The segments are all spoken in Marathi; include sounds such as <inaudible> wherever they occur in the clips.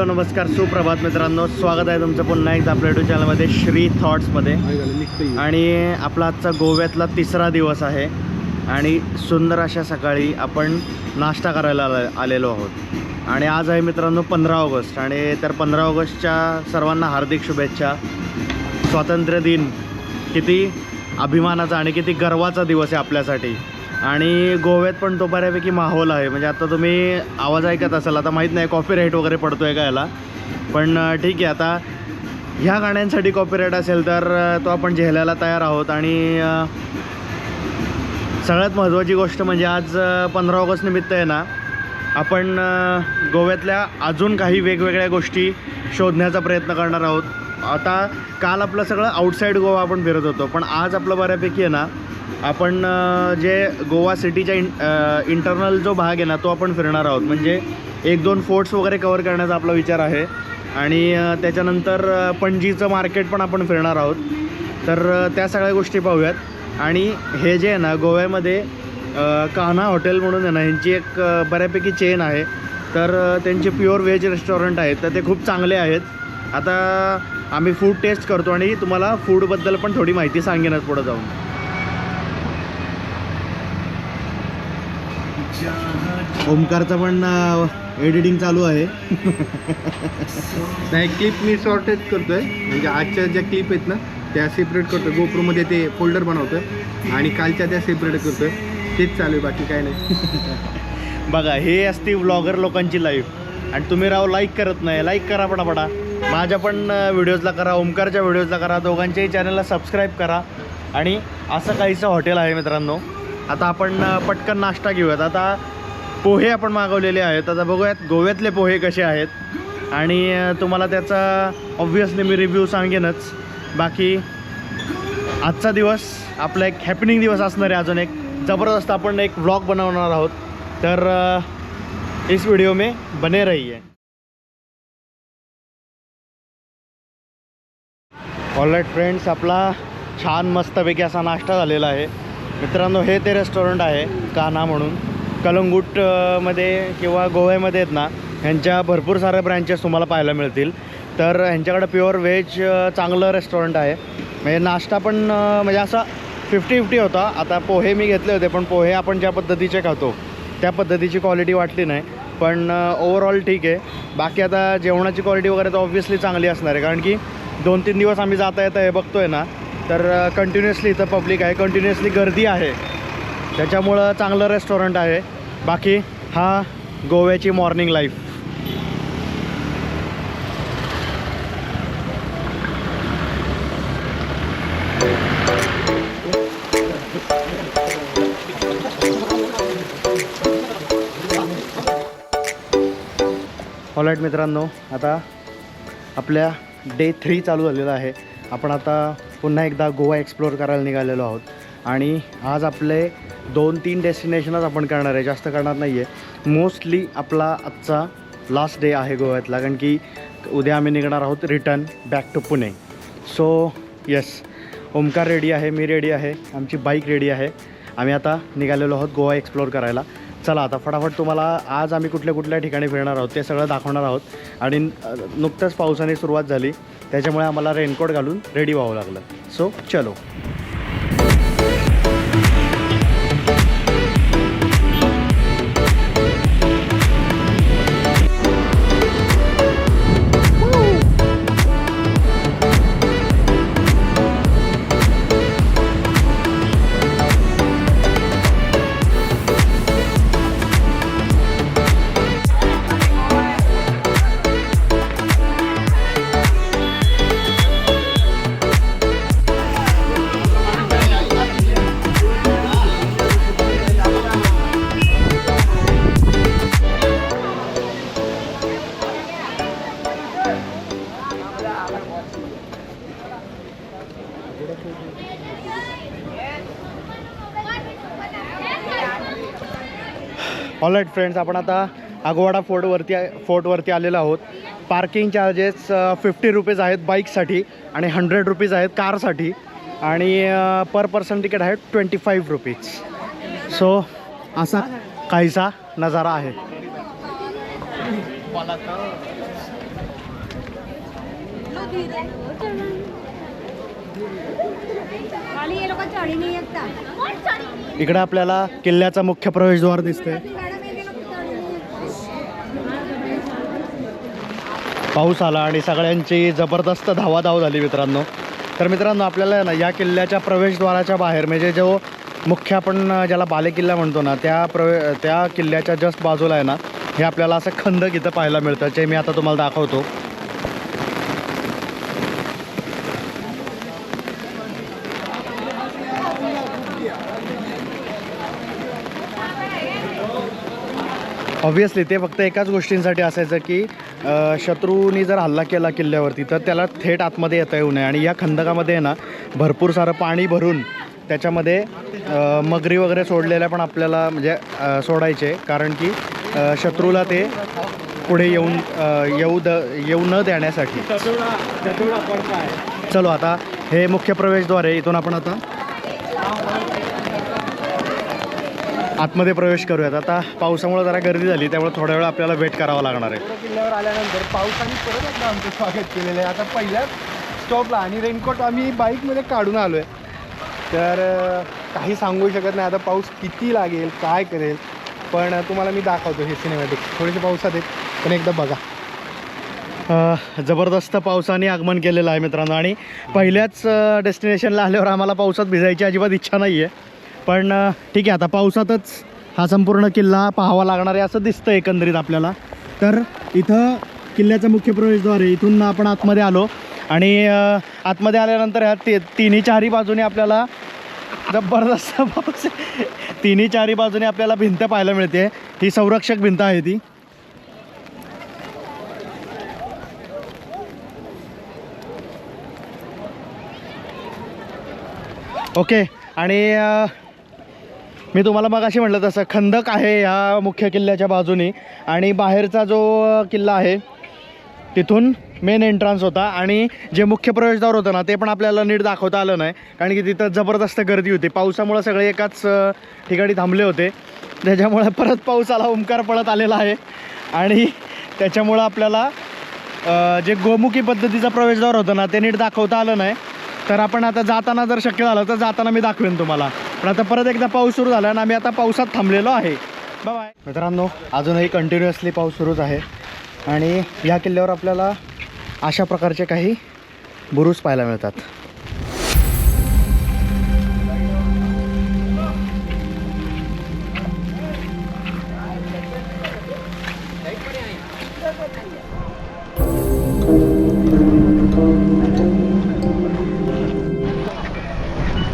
हॅलो नमस्कार सुप्रभात मित्रांनो. स्वागत आहे तुमचं पुन्हा एकदा आपल्या युट्यूब चॅनलमध्ये श्री थॉट्समध्ये आणि आपला आजचा गोव्यातला तिसरा दिवस आहे. आणि सुंदर अशा सकाळी आपण नाश्ता करायला आला आलेलो आहोत. आणि आज आहे मित्रांनो पंधरा ऑगस्ट. आणि तर पंधरा ऑगस्टच्या सर्वांना हार्दिक शुभेच्छा. स्वातंत्र्य दिन किती अभिमानाचा आणि किती गर्वाचा दिवस आहे आपल्यासाठी. आणि गोव्यात पण तो बऱ्यापैकी माहोल आहे. म्हणजे आता तुम्ही आवाज ऐकत असाल आता माहीत नाही कॉपीराईट वगैरे पडतो आहे का याला? पण ठीक आहे आता ह्या गाण्यांसाठी कॉपीराईट असेल तर तो आपण झेलायला तयार आहोत. आणि सगळ्यात महत्त्वाची गोष्ट म्हणजे आज पंधरा ऑगस्ट निमित्त आहे ना आपण गोव्यातल्या अजून काही वेगवेगळ्या गोष्टी शोधण्याचा प्रयत्न करणार आहोत. आता काल आपलं सगळं आउटसाईड गोवा आपण फिरत होतो पण आज आपलं बऱ्यापैकी आहे ना आपण जे गोवा सिटीच्या इन इंटरनल जो भाग आहे ना तो आपण फिरणार आहोत. म्हणजे एक दोन फोर्ट्स वगैरे कवर करण्याचा आपला विचार आहे. आणि त्याच्यानंतर पणजीचं मार्केट पण आपण फिरणार आहोत. तर त्या सगळ्या गोष्टी पाहूयात. आणि हे जे आहे ना गोव्यामध्ये कान्हा हॉटेल म्हणून आहे ना ह्यांची एक बऱ्यापैकी चेन आहे. तर त्यांचे प्युअर व्हेज रेस्टॉरंट आहेत. तर ते खूप चांगले आहेत. आता आम्ही फूड टेस्ट करतो आणि तुम्हाला फूडबद्दल पण थोडी माहिती सांगेनच पुढं जाऊन. ओमकारचं पण एडिटिंग चालू आहे. नाही क्लिप मी शॉर्टेज करतोय. म्हणजे आजच्या ज्या क्लिप आहेत ना त्या सेपरेट करतोय. गोप्रोमध्ये ते फोल्डर बनवतोय आणि कालच्या त्या सेपरेट करतोय. तेच चालू आहे बाकी काय नाही. <laughs> बघा हे असती व्लॉगर लोकांची लाईफ आणि तुम्ही राव लाईक करत नाही. लाईक करा पटापटा. माझ्या पण व्हिडिओजला करा ओमकारच्या व्हिडिओजला करा. दोघांच्याही चॅनलला सबस्क्राईब करा. आणि असं काहीचं हॉटेल आहे मित्रांनो. आता आपण पटकन नाश्ता घेऊयात. आता पोहे आपण मागवलेले आहेत. आता बघूयात गोव्यातले पोहे कसे आहेत. आणि तुम्हाला त्याचा ऑब्व्हियसली मी रिव्ह्यू सांगेनच. बाकी आजचा दिवस आपला एक हॅपनिंग दिवस असणार आहे अजून एक. ज़बरदस्त आपण एक व्लॉग बनवणार आहोत. तर इस व्हिडिओ में बने रहिए. ऑलराईट फ्रेंड्स आपला छान मस्तपैकी असा नाश्ता झालेला आहे. मित्रांनो हे ते रेस्टॉरंट आहे काना म्हणून. कलंगूटमध्ये किंवा गोव्यामध्ये आहेत ना ह्यांच्या भरपूर साऱ्या ब्रँचेस तुम्हाला पाहायला मिळतील. तर ह्यांच्याकडे प्युअर व्हेज चांगलं रेस्टॉरंट आहे. म्हणजे नाश्ता पण म्हणजे असा फिफ्टी फिफ्टी होता. आता पोहे मी घेतले होते पण पोहे आपण ज्या पद्धतीचे खातो त्या पद्धतीची क्वालिटी वाटली नाही. पण ओवरऑल ठीक आहे. बाकी आता जेवणाची क्वालिटी वगैरे तर ऑब्व्हियसली चांगली असणार आहे. कारण की दोन तीन दिवस आम्ही जाता येतं हे बघतो आहे ना तर कंटिन्युअसली इथं पब्लिक आहे. कंटिन्युअसली गर्दी आहे. त्याच्यामुळं चांगलं रेस्टॉरंट आहे. बाकी हा गोव्याची मॉर्निंग लाईफ ऑलाईट मित्रांनो आता आपल्या डे थ्री चालू झालेला आहे. आपण आता पुन्हा एकदा गोवा एक्सप्लोअर करायला निघालेलो आहोत. आणि आज आपले दोन तीन डेस्टिनेशनच आपण करणार आहे. जास्त करणार नाही आहे मोस्टली आपला आजचा लास्ट डे आहे गोव्यातला कारण की उद्या आम्ही निघणार आहोत return back to Pune. So yes Omkar ready आहे मी रेडी आहे आमची बाईक रेडी आहे. आम्ही आता निघालेलो आहोत गोवा एक्सप्लोअर करायला. चला आता फटाफट तुम्हाला आज आम्ही कुठल्या कुठल्या ठिकाणी फिरणार आहोत ते सगळं दाखवणार आहोत. आणि नुकतंच पावसाने सुरुवात झाली. त्याच्यामुळे आम्हाला रेनकोट घालून रेडी व्हावं लागलं. सो चलो. ऑलराईट फ्रेंड्स आपण आता अगवाडा फोर्टवरती फोर्टवरती आलेलो आहोत. पार्किंग चार्जेस फिफ्टी रुपीज आहेत बाईकसाठी आणि हंड्रेड रुपीज आहेत कारसाठी आणि पर पर्सन तिकीट आहे ट्वेंटी फाईव्ह रुपीज सो असा काहीसा नजारा आहे. इकडे आपल्याला किल्ल्याचा मुख्य प्रवेशद्वार दिसतंय. पाऊस आला आणि सगळ्यांची जबरदस्त धावाधाव झाली मित्रांनो. तर मित्रांनो आपल्याला आहे ना या किल्ल्याच्या प्रवेशद्वाराच्या बाहेर म्हणजे जो मुख्य आपण ज्याला बालेकिल्ला म्हणतो ना त्या प्रवे त्या किल्ल्याच्या जस्ट बाजूला आहे ना हे आपल्याला असं खंदक इथं पाहायला मिळतं जे मी आता तुम्हाला दाखवतो. ऑब्वियसली ते फक्त एकाच गोष्टींसाठी असायचं की शत्रूनी जर हल्ला केला किल्ल्यावरती तर त्याला थेट आतमध्ये येता येऊ नये. आणि या खंदकामध्ये आहे ना भरपूर सारं पाणी भरून त्याच्यामध्ये मगरी वगैरे सोडलेल्या पण आपल्याला म्हणजे सोडायचे. कारण की शत्रूला ते पुढे येऊन येऊ द येऊ न देण्यासाठी. चलो आता हे मुख्य प्रवेशद्वार आहे. इथून आपण आता आतमध्ये प्रवेश करूयात. आता पावसामुळे जरा गर्दी झाली त्यामुळे थोडा वेळ आपल्याला वेट करावा लागणार आहे. किल्ल्यावर आल्यानंतर पावसाने परत एकदा आमचं स्वागत केलेलं आहे. आता पहिल्याच स्टॉपला आणि रेनकोट आम्ही बाईकमध्ये काढून आलो आहे तर काही सांगू शकत नाही. आता पाऊस किती लागेल काय करेल? पण तुम्हाला मी दाखवतो हे सिनेमॅटिक थोडेसे पावसात आहेत पण एकदा बघा. जबरदस्त पावसाने आगमन केलेलं आहे मित्रांनो. आणि पहिल्याच डेस्टिनेशनला आल्यावर आम्हाला पावसात भिजायची अजिबात इच्छा नाही आहे पण ठीक आहे आता पावसातच हा संपूर्ण किल्ला पाहावा लागणार आहे असं दिसतं एकंदरीत आपल्याला. तर इथं किल्ल्याचा मुख्य प्रवेशद्वार आहे. इथून आपण आतमध्ये आलो आणि आतमध्ये आल्यानंतर ह्या ती तिन्ही चारही बाजूने आपल्याला जबरदस्त पाऊस <laughs> तिन्ही चारही बाजूने आपल्याला भिंत पाहायला मिळते. ही संरक्षक भिंत आहे ती. ओके. आणि मी तुम्हाला मग अशी म्हटलं तसं खंदक आहे ह्या मुख्य किल्ल्याच्या बाजूने. आणि बाहेरचा जो किल्ला आहे तिथून मेन एंट्रन्स होता. आणि जे मुख्य प्रवेशद्वार होतं ना ते पण आपल्याला नीट दाखवता आलं नाही. कारण की तिथं जबरदस्त गर्दी होती. पावसामुळं सगळे एकाच ठिकाणी थांबले होते. त्याच्यामुळे परत पाऊस आला ओंकार पडत आलेला आहे. आणि त्याच्यामुळं आपल्याला जे गोमुखी पद्धतीचा प्रवेशद्वार होतं ना ते नीट दाखवता आलं नाही. तर आपण आता जाताना जर शक्य झालं तर जाताना मी दाखवेन तुम्हाला. पण आता परत एकदा पाऊस सुरू झाला आणि आम्ही आता पावसात थांबलेलो आहे. बाय मित्रांनो अजूनही कंटिन्युअसली पाऊस सुरूच आहे. आणि या किल्ल्यावर आपल्याला अशा प्रकारचे काही बुरुज पाहायला मिळतात.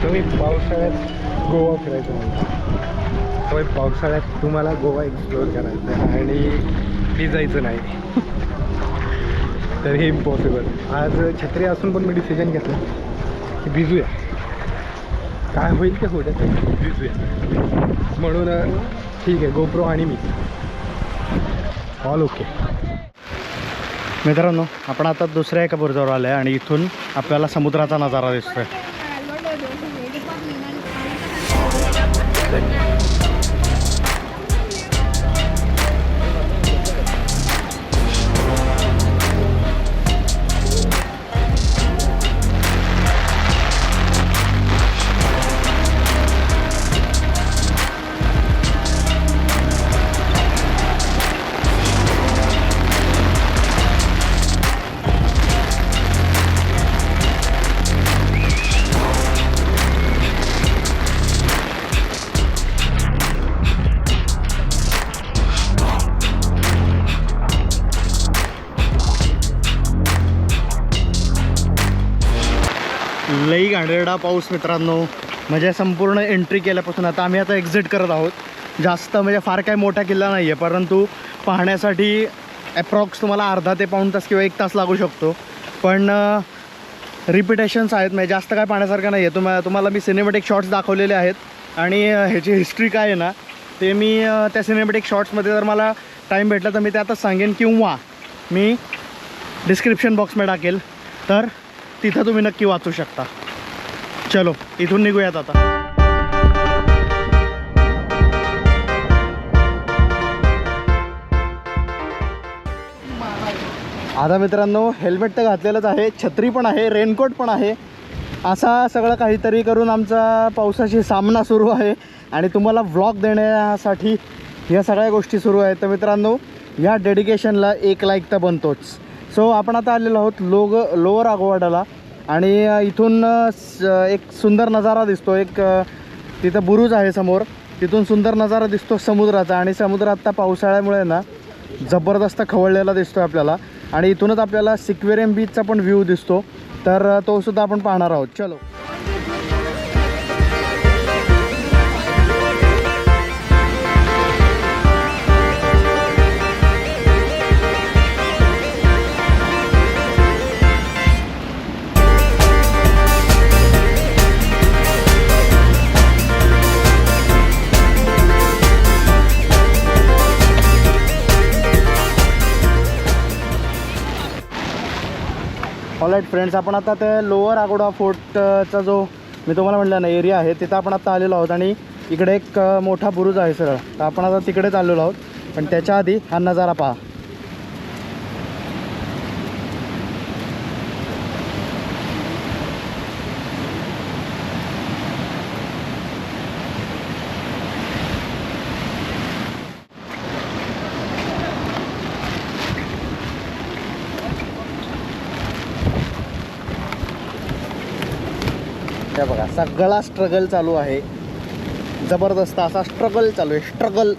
तुम्ही पावसाळ्यात गोवा फिरायचं म्हणता होय पावसाळ्यात तुम्हाला गोवा एक्सप्लोअर करायचं आहे आणि भिजायचं नाही. तर हे इम्पॉसिबल आज छत्री असून पण मी डिसिजन घेतलं की भिजूया. काय होईल ते होत्या भिजूया. म्हणून ठीक आहे गोप्रो आणि मी. ऑल ओके मित्रांनो आपण आता दुसऱ्या एका बुरजावर आलो आहे आणि इथून आपल्याला समुद्राचा नजारा दिसतोय. बेरडा पाऊस मित्रांनो. म्हणजे संपूर्ण एंट्री केल्यापासून आता आम्ही आता एक्झिट करत आहोत. जास्त म्हणजे फार काही मोठा किल्ला नाही आहे परंतु पाहण्यासाठी ॲप्रॉक्स तुम्हाला अर्धा ते पाऊण तास किंवा एक तास लागू शकतो. पण रिपिटेशन्स आहेत म्हणजे जास्त काय पाहण्यासारखं नाही आहे तुम्हाला तुम्हाला मी सिनेमॅटिक शॉट्स दाखवलेले आहेत. आणि ह्याची हिस्ट्री काय आहे ना ते मी त्या सिनेमॅटिक शॉट्समध्ये जर मला टाईम भेटला तर मी ते आता सांगेन किंवा मी डिस्क्रिप्शन बॉक्समध्ये टाकेल. तर तिथं तुम्ही नक्की वाचू शकता. चलो इथून निघूयात आता. आता मित्रांनो हेल्मेट तर घातलेलंच आहे छत्री पण आहे रेनकोट पण आहे. असा सगळं काहीतरी करून आमचा पावसाशी सामना सुरू आहे. आणि तुम्हाला व्लॉग देण्यासाठी या सगळ्या गोष्टी सुरू आहेत. तर मित्रांनो या डेडिकेशनला एक लाईक तर बनतोच. सो आपण आता आलेलो आहोत लोग लोअर आगवाडाला. आणि इथून स- एक सुंदर नजारा दिसतो. एक तिथं बुरुज आहे समोर. तिथून सुंदर नजारा दिसतो समुद्राचा आणि समुद्र आत्ता पावसाळ्यामुळे ना जबरदस्त खवळलेला दिसतो आपल्याला. आणि इथूनच आपल्याला सिक्वेरियम बीचचा पण व्ह्यू दिसतो. तर तो सुद्धा आपण पाहणार आहोत. चलो. ऑलराईट फ्रेंड्स आपण आता ते लोअर आगोडा फोर्टचा जो मी तुम्हाला म्हटलं ना एरिया आहे तिथं आपण आता आलेलो आहोत आणि इकडे एक मोठा बुरुज आहे सरळ. तर आपण आता तिकडेच आलेलो आहोत. पण त्याच्या आधी हा नजारा पहा. त्या बघा सगळा स्ट्रगल चालू आहे. जबरदस्त असा स्ट्रगल चालू आहे. स्ट्रगल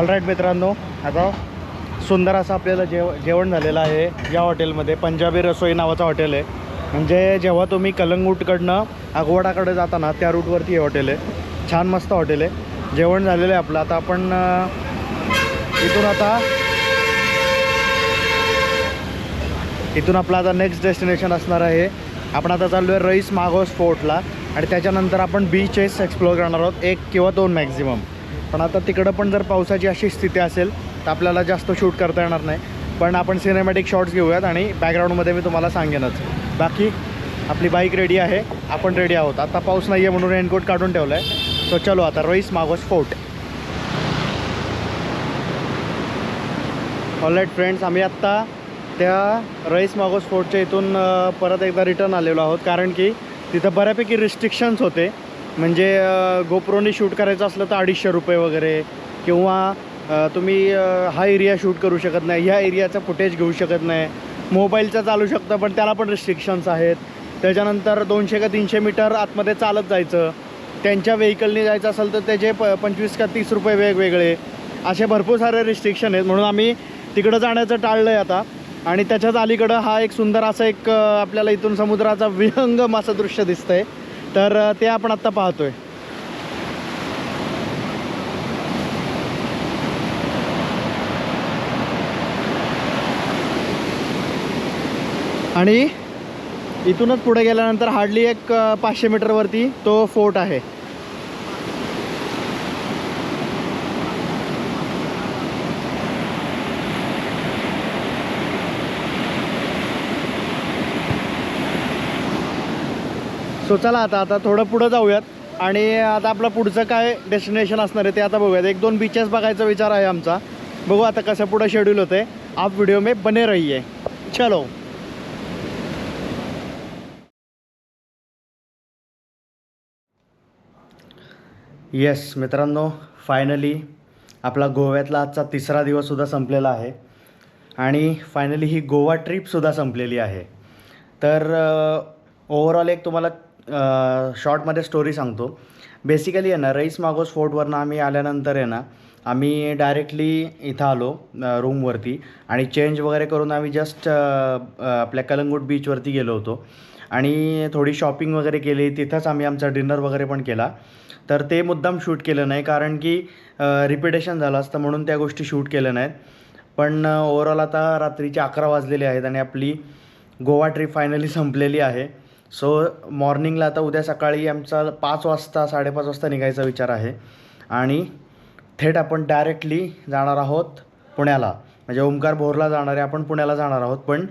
ऑलराईट मित्रांनो आता सुंदर असं आपल्याला जेव जेवण झालेलं आहे या हॉटेलमध्ये पंजाबी रसोई नावाचं हॉटेल आहे. म्हणजे जेव्हा तुम्ही कलंगूटकडनं आगवाडाकडे जाताना त्या रूटवरती हे हॉटेल आहे. छान मस्त हॉटेल आहे. जेवण झालेलं आहे आपलं. आता आपण इथून आता इथून आपलं आता नेक्स्ट डेस्टिनेशन असणार आहे. आपण आता चाललो आहे रईस मागोस फोर्टला आणि त्याच्यानंतर आपण बीचेस एक्सप्लोअर करणार आहोत. एक किंवा दोन मॅक्झिमम पण आता तिकडं पण जर पावसाची अशी स्थिती असेल तर आपल्याला जास्त शूट करता येणार नाही. पण आपण सिनेमॅटिक शॉट्स घेऊयात आणि बॅकग्राऊंडमध्ये मी तुम्हाला सांगेनच. बाकी आपली बाईक रेडी आहे. आपण रेडी आहोत. आता पाऊस नाही आहे म्हणून रेनकोट काढून ठेवला आहे सो चलो आता Reis Magos fort alright friends आम्ही आत्ता त्या रईस मागोस फोर्टच्या इथून परत एकदा रिटर्न आलेलो आहोत. कारण की तिथं बऱ्यापैकी रिस्ट्रिक्शन्स होते. म्हणजे गोप्रोने शूट करायचं असलं तर अडीचशे रुपये वगैरे किंवा तुम्ही हा एरिया शूट करू शकत नाही ह्या एरियाचं फुटेज घेऊ शकत नाही. मोबाईलचं चालू शकतं पण त्याला पण रिस्ट्रिक्शन्स आहेत. त्याच्यानंतर दोनशे का तीनशे मीटर आतमध्ये चालत जायचं. त्यांच्या व्हेकलने जायचं असेल तर त्याचे प पंचवीस का तीस रुपये वेगवेगळे. असे भरपूर सारे रिस्ट्रिक्शन आहेत. म्हणून आम्ही तिकडं जाण्याचं टाळलं आहे आता. आणि त्याच्याच अलीकडं हा एक सुंदर असा एक आपल्याला इथून समुद्राचा विहंगम असं दृश्य दिसतं आहे तर ते आपण आत्ता पाहतोय. आणि इथूनच पुढे गेल्यानंतर हार्डली एक पाचशे मीटरवरती तो फोर्ट आहे. सो चला आता आता थोडं पुढं जाऊयात. आणि आता आपलं पुढचं काय डेस्टिनेशन असणार आहे ते आता बघूयात. एक दोन बीचेस बघायचा विचार आहे आमचा. बघू आता कसं पुढं शेड्यूल होते आप व्हिडिओ मे बने रहिए चलो. येस मित्रांनो फायनली आपला गोव्यातला आजचा तिसरा दिवससुद्धा संपलेला आहे. आणि फायनली ही गोवा ट्रिपसुद्धा संपलेली आहे. तर ओव्हरऑल एक तुम्हाला शॉर्टमध्ये स्टोरी सांगतो. बेसिकली आहे ना रईस मागोस फोर्टवरनं आम्ही आल्यानंतर आहे ना आम्ही डायरेक्टली इथं आलो रूमवरती आणि चेंज वगैरे करून आम्ही जस्ट आपल्या कलंगूट बीचवरती गेलो होतो. आणि थोडी शॉपिंग वगैरे केली तिथंच आम्ही आमचा डिनर वगैरे पण केला. तर ते मुद्दाम शूट केलं नाही कारण की रिपिटेशन झालं असतं म्हणून त्या गोष्टी शूट केल्या नाहीत. पण ओवरऑल आता रात्रीचे अकरा वाजलेले आहेत आणि आपली गोवा ट्रिप फायनली संपलेली आहे. सो मॉर्निंगला आता उद्या सकाळी आमचा पाच वाजता साडेपाच वाजता निघायचा विचार आहे. आणि थेट आपण डायरेक्टली जाणार आहोत पुण्याला. म्हणजे ओंकार भोरला जाणार आहे आपण पुण्याला जाणार आहोत. पण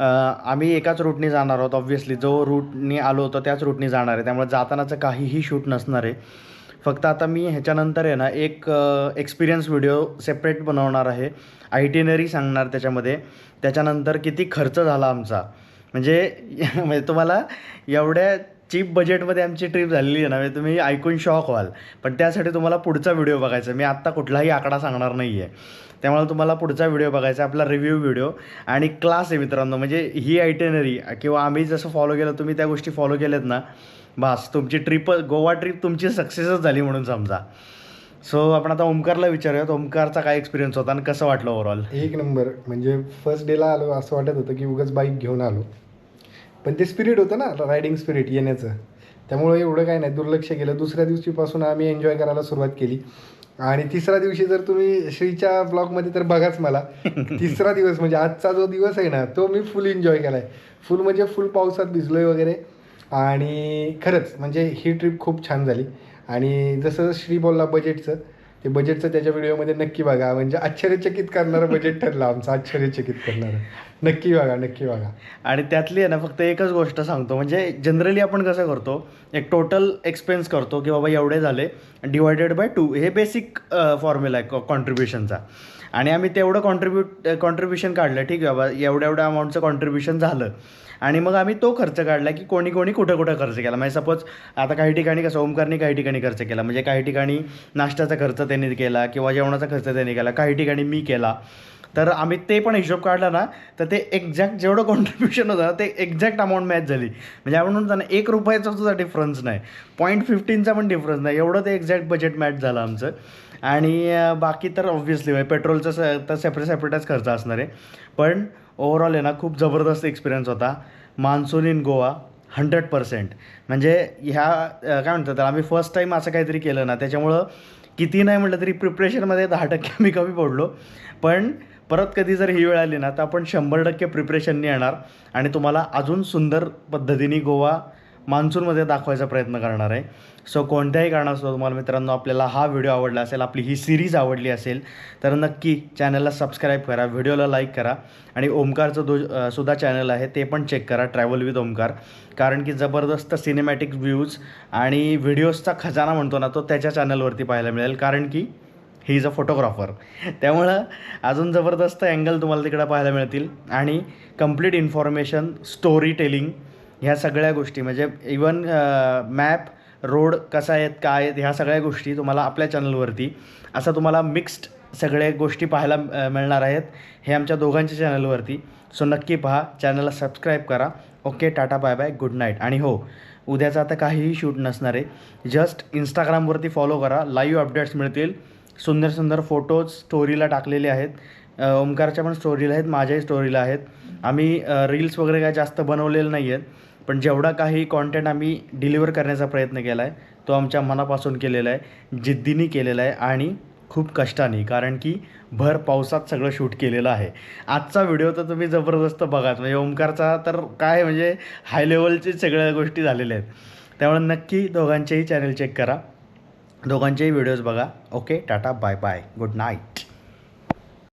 आम्ही एकाच रूटनी जाणार आहोत ऑब्व्हियसली जो रूटनी आलो होतो त्याच रूटनी जाणार आहे. त्यामुळे जातानाचं काहीही शूट नसणार आहे. फक्त आता मी ह्याच्यानंतर आहे ना एक एक्सपिरियन्स व्हिडिओ सेपरेट बनवणार आहे. आयटिनरी सांगणार त्याच्यामध्ये. त्याच्यानंतर किती खर्च झाला आमचा. म्हणजे <laughs> म्हणजे तुम्हाला एवढ्या चीप बजेटमध्ये आमची ट्रिप झालेली आहे ना म्हणजे तुम्ही ऐकून शॉक व्हाल. पण त्यासाठी तुम्हाला पुढचा व्हिडिओ बघायचा मी आत्ता कुठलाही आकडा सांगणार नाही आहे त्यामुळे तुम्हाला पुढचा व्हिडिओ बघायचा आपला रिव्ह्यू व्हिडिओ आणि क्लास आहे मित्रांनो. म्हणजे ही आयटेनरी किंवा आम्ही जसं फॉलो केलं तुम्ही त्या गोष्टी फॉलो केल्यात ना बास तुमची ट्रिप गोवा ट्रिप तुमची सक्सेसच झाली म्हणून समजा. सो आपण आता ओमकारला विचारूयात. ओमकारचा काय एक्सपिरियन्स होता आणि कसं वाटलं ओव्हरऑल एक नंबर. म्हणजे फर्स्ट डेला आलो असं वाटत होतं की उगाच बाईक घेऊन आलो. पण ते स्पिरिट होतं ना रायडिंग स्पिरिट येण्याचं. त्यामुळे एवढं काय नाही. दुर्लक्ष केलं. दुसऱ्या दिवशीपासून आम्ही एन्जॉय करायला सुरुवात केली. आणि तिसऱ्या दिवशी जर तुम्ही श्रीच्या ब्लॉगमध्ये तर बघाच मला. <laughs> तिसरा दिवस म्हणजे आजचा जो दिवस आहे ना तो मी फुल एन्जॉय केला आहे फुल म्हणजे फुल पावसात भिजलोय वगैरे. आणि खरंच म्हणजे ही ट्रिप खूप छान झाली. आणि जसं श्री बोलला बजेटचं ते बजेटचं त्याच्या व्हिडिओमध्ये नक्की बघा. म्हणजे आश्चर्यचकित करणारं बजेट ठरलं आमचं आश्चर्यचकित करणारं. नक्की बघा नक्की बघा. आणि त्यातली आहे ना फक्त एकच गोष्ट सांगतो. म्हणजे जनरली आपण कसं करतो एक टोटल एक्सपेन्स करतो की बाबा एवढे झाले डिवायडेड बाय टू हे बेसिक फॉर्म्युला आहे कॉन्ट्रीब्युशनचा आणि आम्ही तेवढं कॉन्ट्रीब्यूट कॉन्ट्रीब्युशन काढलं ठीक आहे बाबा. एवढ्या एवढ्या अमाऊंटचं कॉन्ट्रीब्युशन झालं. आणि मग आम्ही तो खर्च काढला की कोणी कोणी कुठं कुठं खर्च केला. म्हणजे सपोज आता काही ठिकाणी कसं ओमकारने काही ठिकाणी खर्च केला. म्हणजे काही ठिकाणी नाश्त्याचा खर्च त्यांनी केला किंवा जेवणाचा खर्च त्यांनी केला. काही ठिकाणी मी केला. तर आम्ही ते पण हिशोब काढला ना तर ते एक्झॅक्ट जेवढं कॉन्ट्रीब्युशन होतं ना ते एक्झॅक्ट अमाऊंट मॅच झाली. म्हणजे आपण म्हणतो ना एक रुपयाचा सुद्धा डिफरन्स नाही. पॉईंट फिफ्टीनचा पण डिफरन्स नाही. एवढं ते एक्झॅक्ट बजेट मॅच झालं आमचं. आणि बाकी तर ऑब्व्हियसली म्हणजे पेट्रोलचं स तर सेपरेट सेपरेटच खर्च असणार आहे. पण ओव्हरऑल आहे ना खूप जबरदस्त एक्सपिरियन्स होता. Monsoon in Goa hundred percent म्हणजे ह्या काय म्हणतात त्याला आम्ही फर्स्ट टाईम असं काहीतरी केलं ना त्याच्यामुळं किती नाही म्हटलं तरी प्रिपरेशनमध्ये दहा टक्के आम्ही कमी पडलो. पण परत कधी जर ही वेळ आली ना तर आपण शंभर टक्के प्रिपरेशनने येणार. आणि तुम्हाला अजून सुंदर पद्धतीने गोवा मान्सूनमध्ये दाखवायचा प्रयत्न करणार आहे. सो कोणत्याही कारणास्तव तुम्हाला मित्रांनो आपल्याला हा व्हिडिओ आवडला असेल आपली ही सिरीज आवडली असेल तर नक्की चॅनलला सबस्क्राईब करा व्हिडिओला लाईक करा आणि ओमकारचं दो सुद्धा चॅनल आहे ते पण चेक करा ट्रॅव्हल विथ ओमकार. कारण की जबरदस्त सिनेमॅटिक व्ह्यूज आणि व्हिडिओजचा खजाना म्हणतो ना तो त्याच्या चॅनलवरती पाहायला मिळेल. कारण की ही इज अ फोटोग्राफर त्यामुळं अजून जबरदस्त अँगल तुम्हाला तिकडं पाहायला मिळतील. आणि कंप्लीट इन्फॉर्मेशन स्टोरी टेलिंग ह्या सगळ्या गोष्टी म्हणजे इवन मॅप रोड कसा आहेत काय आहेत ह्या सगळ्या गोष्टी तुम्हाला आपल्या चॅनलवरती असं तुम्हाला मिक्स्ड सगळे गोष्टी पाहायला मिळणार आहेत हे आमच्या दोघांच्या चॅनलवरती सो नक्की पहा चॅनलला सबस्क्राईब करा. Okay tata bye bye good night आणि हो उद्याचं आता काहीही शूट नसणार आहे. जस्ट इंस्टाग्रामवरती फॉलो करा. लाईव्ह अपडेट्स मिळतील. सुंदर सुंदर फोटोज स्टोरीला टाकलेले आहेत. ओंकारच्या ओमकारच्या पण स्टोरीला आहेत माझ्याही स्टोरीला आहेत. आम्ही रील्स वगैरे काय जास्त बनवलेले नाही आहेत पण जेवढा काही कॉन्टेंट आम्ही डिलिव्हर करण्याचा प्रयत्न केला आहे तो आमच्या मनापासून केलेला आहे जिद्दीने केलेला आहे आणि खूप कष्टाने कारण की भर पावसात सगळं शूट केलेलं आहे. आजचा व्हिडिओ तर तुम्ही जबरदस्त बघाच म्हणजे ओमकारचा तर काय म्हणजे हाय लेवलचे सगळ्या गोष्टी झालेल्या आहेत. त्यामुळे नक्की दोघांचेही चॅनल चेक करा. दोघांचेही व्हिडिओज बघा. Okay tata bye bye good night